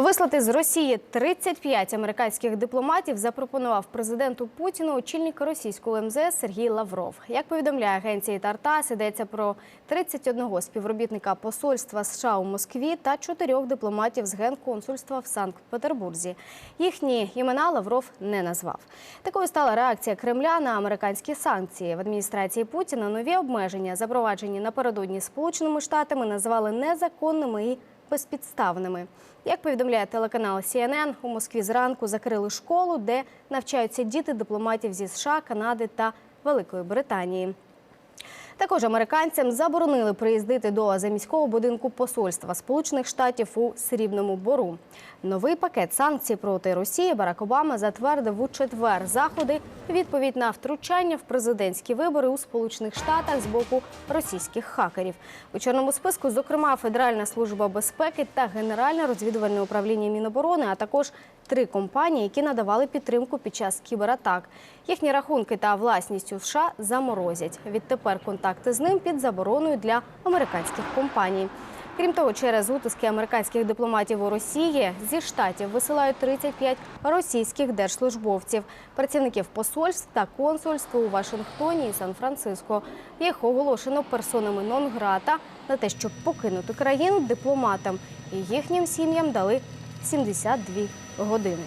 Вислати з Росії 35 американських дипломатів запропонував президенту Путіну очільник російського МЗС Сергій Лавров. Як повідомляє агенція Тартас, йдеться про 31 співробітника посольства США у Москві та чотирьох дипломатів з генконсульства в Санкт-Петербурзі. Їхні імена Лавров не назвав. Такою стала реакція Кремля на американські санкції. В адміністрації Путіна нові обмеження, запроваджені напередодні Сполученими Штатами, називали незаконними і безпідставними. Як повідомляє телеканал CNN, у Москві зранку закрили школу, де навчаються діти дипломатів зі США, Канади та Великої Британії. Також американцям заборонили приїздити до заміського будинку посольства Сполучених Штатів у Срібному Бору. Новий пакет санкцій проти Росії Барак Обама затвердив у четвер заходи відповідь на втручання в президентські вибори у Сполучених Штатах з боку російських хакерів. У чорному списку, зокрема, Федеральна служба безпеки та Генеральне розвідувальне управління Міноборони, а також три компанії, які надавали підтримку під час кібератак. Їхні рахунки та власність у США заморозять. Відтепер контакти з ним під забороною для американських компаній. Крім того, через утиски американських дипломатів у Росії зі штатів висилають 35 російських держслужбовців, працівників посольств та консульств у Вашингтоні і Сан-Франциско. Їх оголошено персонами нон-грата на те, щоб покинути країну дипломатам, і їхнім сім'ям дали 72 години.